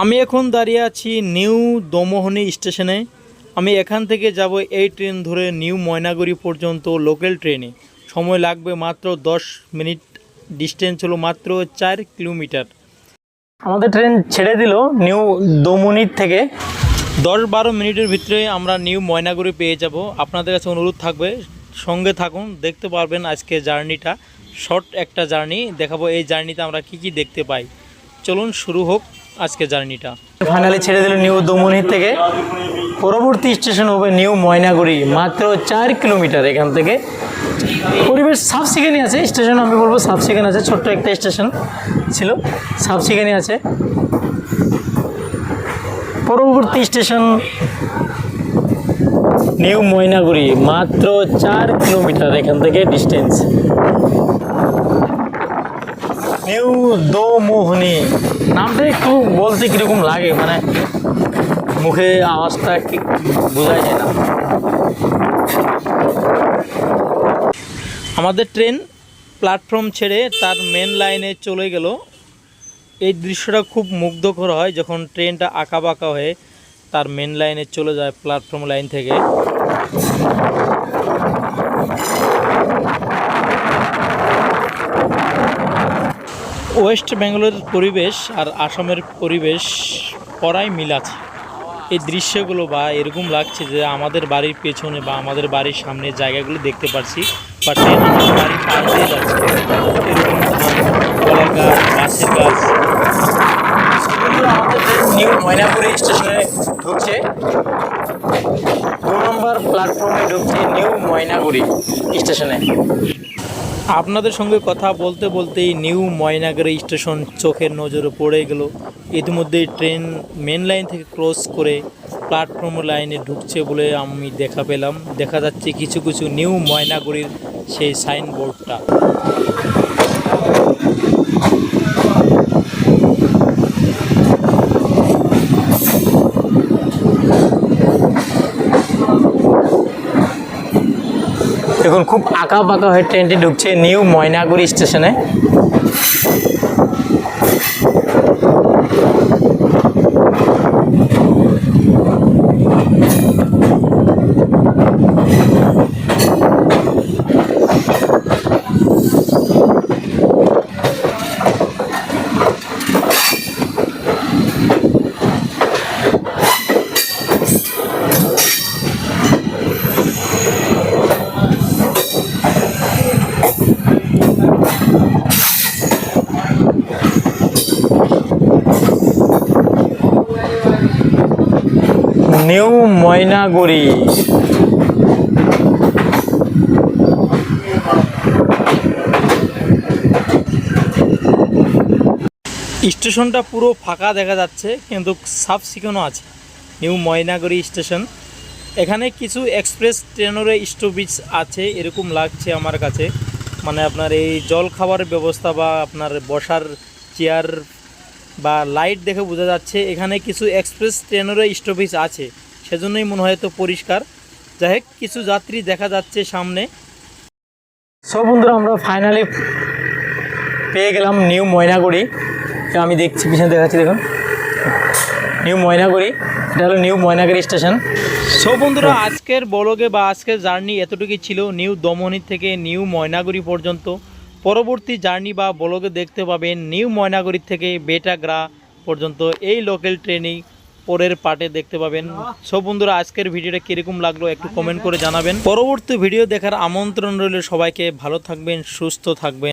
আমি এখন দাঁড়িয়ে আছি নিউ দমোহনী স্টেশনে। আমি এখান থেকে যাব এই ট্রেন ধরে নিউ ময়নাগুড়ি পর্যন্ত লোকাল ট্রেনে। সময় লাগবে মাত্র দশ মিনিট। ডিস্টেন্স হলো মাত্র চার কিলোমিটার। আমাদের ট্রেন ছেড়ে দিল নিউ দমনির থেকে। দশ বারো মিনিটের ভিতরে আমরা নিউ ময়নাগুড়ি পেয়ে যাব। আপনাদের কাছে অনুরোধ থাকবে, সঙ্গে থাকুন, দেখতে পারবেন আজকে জার্নিটা। শর্ট একটা জার্নি, দেখাবো এই জার্নিতে আমরা কি কি দেখতে পাই। চলুন শুরু হোক। আজকে জার্নিটা। ফাইনালি ছেড়ে দিল নিউ দমনি থেকে। পরবর্তী স্টেশন হবে নিউ ময়নাগুড়ি, মাত্র চার কিলোমিটার এখান থেকে। পরিবেশ সিখানি আছে স্টেশন আমি বলব সিখানি আছে, ছোট্ট একটা স্টেশন ছিল সিখানি আছে। পরবর্তী স্টেশন নিউ ময়নাগুড়ি, মাত্র চার কিলোমিটার এখান থেকে ডিস্টেন্স নিউ দোমোহনি। নামটা একটু বলতে কীরকম লাগে মানে মুখে আওয়াজটা কি বোঝা যায় না। আমাদের ট্রেন প্ল্যাটফর্ম ছেড়ে তার মেন লাইনে চলে গেল। এই দৃশ্যটা খুব মুগ্ধকর হয় যখন ট্রেনটা আঁকা বাঁকা হয়ে তার মেন লাইনে চলে যায় প্ল্যাটফর্ম লাইন থেকে। ওয়েস্ট বেঙ্গলের পরিবেশ আর আসামের পরিবেশ পড়াই মিল আছে। এই দৃশ্যগুলো বা এরকম লাগছে যে আমাদের বাড়ির পেছনে বা আমাদের বাড়ির সামনে জায়গাগুলো দেখতে পাচ্ছি বা ট্রেন আমাদের বাড়ির পাশ যাচ্ছে। এরকম কলার গাছ, বাঁশের গাছ। নিউ ময়নাপুরি স্টেশনে ঢুকছে। দু নম্বর প্ল্যাটফর্মে ঢুকছে নিউ ময়নাগুড়ি স্টেশনে। আপনাদের সঙ্গে কথা বলতে বলতেই নিউ ময়নাগুড়ি স্টেশন চোখের নজরে পড়ে গেল। ইতিমধ্যেই ট্রেন মেন লাইন থেকে ক্রস করে প্ল্যাটফর্ম লাইনে ঢুকছে বলে আমি দেখা পেলাম। দেখা যাচ্ছে কিছু কিছু নিউ ময়নাগুড়ির সেই সাইনবোর্ডটা দেখুন খুব আঁকা পাকা হয়ে ট্রেনটি ঢুকছে নিউ ময়নাগুড়ি স্টেশনে। নিউ ময়নাগুড়ি। স্টেশনটা পুরো ফাঁকা দেখা যাচ্ছে, কিন্তু সাফ আছে। New Mainaguri station. এখানে কিছু এক্সপ্রেস ট্রেনেরও স্টপেজ আছে, এরকম লাগছে আমার কাছে। মানে আপনার এই জল খাবারের ব্যবস্থা বা আপনার বসার চেয়ার বা লাইট দেখে বোঝা যাচ্ছে। এখানে কিছু এক্সপ্রেস ট্রেনেরও স্টপেজ আছে। সেজন্যই মনে হয় তো পরিষ্কার। যাই হোক, কিছু যাত্রী দেখা যাচ্ছে সামনে। সব বন্ধুরা, আমরা ফাইনালি পেয়ে গেলাম নিউ ময়নাগুড়ি। আমি দেখছি, পিছনে দেখাচ্ছি, দেখুন। নিউ ময়নাগুড়ি এটা হলো নিউ ময়নাগুড়ি স্টেশন সো বন্ধুরা, আজকের বলগে বা আজকের জার্নি এতটুকুই ছিল। নিউ দমনি থেকে নিউ ময়নাগুড়ি পর্যন্ত। পরবর্তী জার্নি বা বলগে দেখতে পাবেন নিউ ময়নাগুড়ি থেকে বেটাগ্রা পর্যন্ত। এই লোকাল ট্রেনিং পরের পার্টে দেখতে পাবেন। সব বন্ধুরা, আজকের ভিডিওটা কীরকম লাগল একটু কমেন্ট করে জানাবেন। পরবর্তী ভিডিও দেখার আমন্ত্রণ রইল সবাইকে। ভালো থাকবেন, সুস্থ থাকবেন।